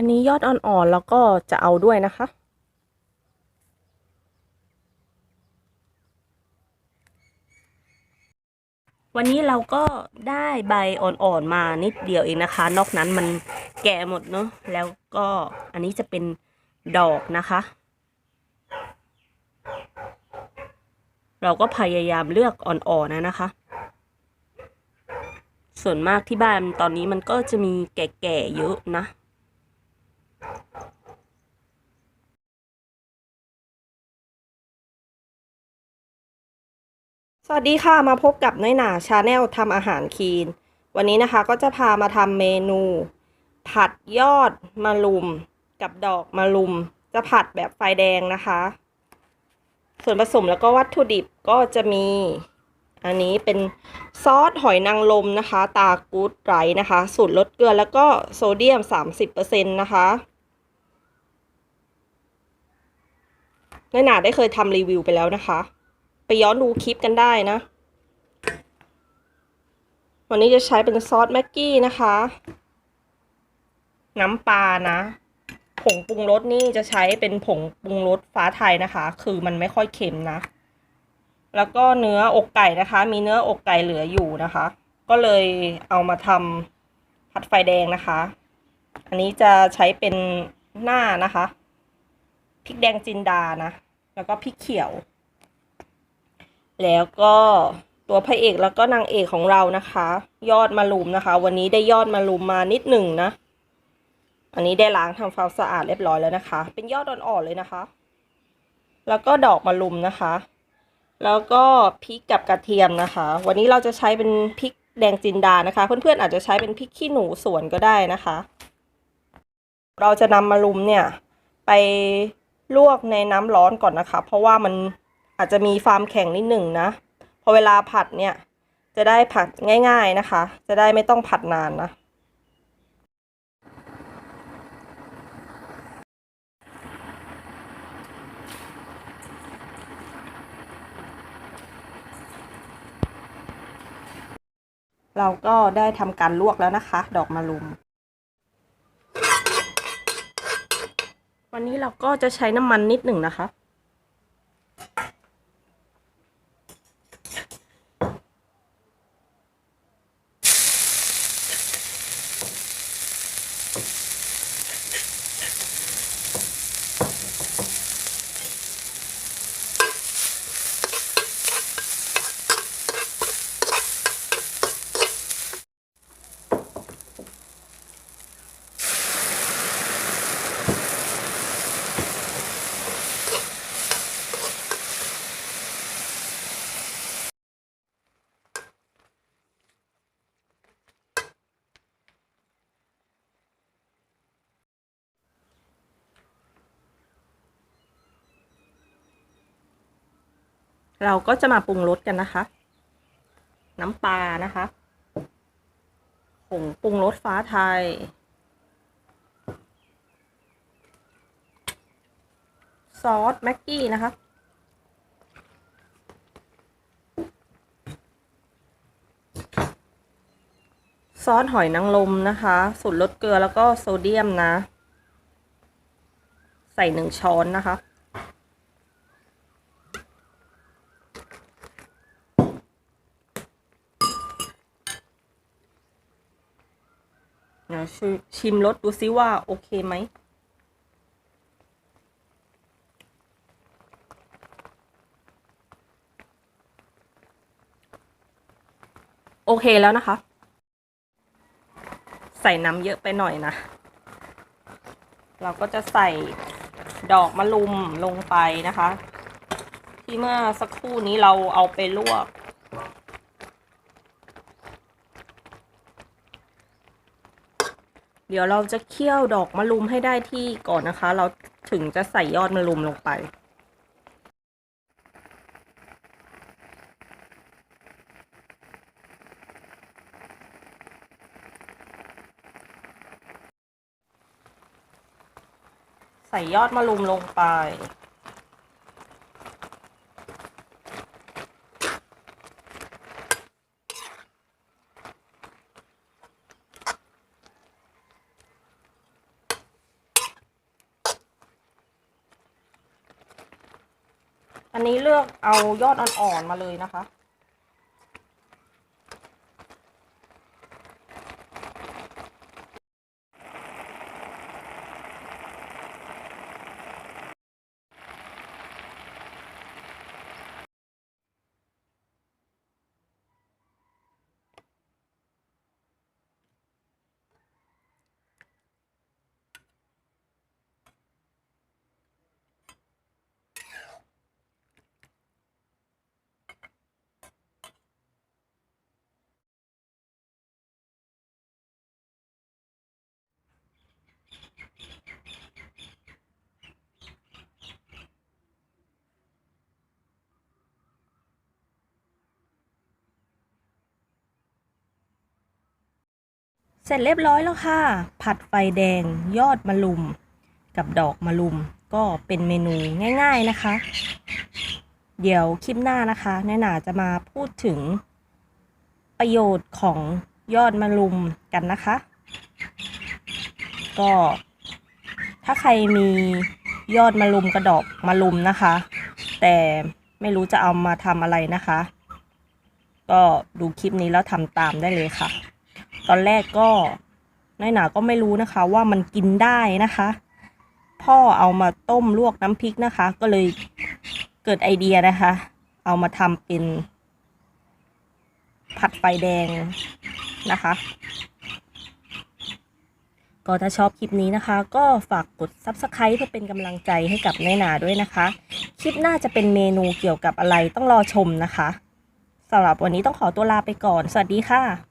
อันนี้ยอดอ่อนๆแล้วก็จะเอาด้วยนะคะวันนี้เราก็ได้ใบอ่อนๆมานิดเดียวเองนะคะ นอกนั้นมันแก่หมดเนาะแล้วก็อันนี้จะเป็นดอกนะคะ เราก็พยายามเลือกอ่อนๆนะนะคะ ส่วนมากที่บ้านตอนนี้มันก็จะมีแก่ๆเยอะนะ สวัสดีค่ะมาพบกับน้อยหนาชาแนลทำอาหารคีน วันนี้นะคะก็จะพามาทำเมนู ผัดยอดมะลุม กับดอกมะลุม จะผัดแบบไฟแดงนะคะ ส่วนผสมแล้วก็วัตถุดิบก็จะมี อันนี้เป็นซอสหอยนางรมนะคะ ตากูดไรนะคะ สูตรลดเกลือแล้วก็โซเดียม 30%นะคะ น้อยหนาได้เคยทำรีวิวไปแล้วนะคะ ไปย้อนดูคลิปกันได้นะ วันนี้จะใช้เป็นซอสแม็กกี้นะคะ น้ำปลานะ ผงปรุงรสนี่จะใช้เป็นผงปรุงรสฟ้าไทยนะคะ คือมันไม่ค่อยเค็มนะ แล้วก็เนื้ออกไก่นะคะ มีเนื้ออกไก่เหลืออยู่นะคะ ก็เลยเอามาทำผัดไฟแดงนะคะ อันนี้จะใช้เป็นหน้านะคะพริกแดงจินดานะ แล้วก็พริกเขียว แล้วก็ตัวพระเอกแล้วก็นางเอกของเรานะคะ ยอดมะลุมนะคะ วันนี้ได้ยอดมะลุมมานิดหนึ่งนะ อันนี้ได้ล้างทำความสะอาดเรียบร้อยแล้วนะคะ เป็นยอดอ่อนๆเลยนะคะ แล้วก็ดอกมะลุมนะคะ แล้วก็พริกกับกระเทียมนะคะ วันนี้เราจะใช้เป็นพริกแดงจินดานะคะ เพื่อนๆอาจจะใช้เป็นพริกขี้หนูสวนก็ได้นะคะ เราจะนำมะลุมเนี่ย ไป ลวกในน้ำร้อนก่อนนะคะ เพราะว่ามันอาจจะมีความแข็งนิดหนึ่งนะ พอเวลาผัดเนี่ยจะได้ผัดง่าย ๆนะคะ จะได้ไม่ต้องผัดนานนะ เราก็ได้ทำการลวกแล้วนะคะ ดอกมะลุม วันนี้เราก็จะใช้น้ำมันนิดหนึ่งนะคะ เราก็จะมาปรุงรสกันนะคะ น้ำปลานะคะผงปรุงรสฟ้าไทย ซอสแม็กกี้นะคะ ซอสหอยนางรมนะคะสูตรลดเกลือแล้วก็โซเดียมนะ ใส่หนึ่งช้อนนะคะ เดี๋ยวชิชิมรสดูซิว่าโอเคไหมโอเคแล้วนะคะ ใส่น้ำเยอะไปหน่อยนะ เราก็จะใส่ดอกมะลุมลงไปนะคะ ที่เมื่อสักครู่นี้เราเอาไปลวก เดี๋ยวเราจะเคี่ยวดอกมะลุมให้ได้ที่ก่อนนะคะ เราถึงจะใส่ยอดมะลุมลงไป ใส่ยอดมะลุมลงไป อันนี้เลือกเอายอดอ่อนๆมาเลยนะคะ สร็จเรียบร้อยแล้วค่ะ ผัดไฟแดงยอดมะลุม กับดอกมะลุม ก็เป็นเมนูง่าย ๆนะคะ เดี๋ยวคลิปหน้านะคะแน่หนาจะมาพูดถึง ประโยชน์ของยอดมะลุมกันนะคะ ก็ถ้าใครมียอดมะลุมกระดอกมะลุมนะคะ แต่ไม่รู้จะเอามาทำอะไรนะคะ ก็ดูคลิปนี้แล้วทำตามได้เลยค่ะ ตอนแรกก็น้อยหนาก็ไม่รู้นะคะ ว่ามันกินได้นะคะ พ่อเอามาต้มลวกน้ำพริกนะคะ ก็เลยเกิดไอเดียนะคะ เอามาทำเป็น ผัดไฟแดงนะคะ ก็ถ้าชอบคลิปนี้นะคะ ก็ฝากกด Subscribe เพื่อเป็นกำลังใจให้กับน้อยหนาด้วยนะคะ คลิปหน้าจะเป็นเมนูเกี่ยวกับอะไรต้องรอชมนะคะสำหรับวันนี้ต้องขอตัวลาไปก่อน สวัสดีค่ะ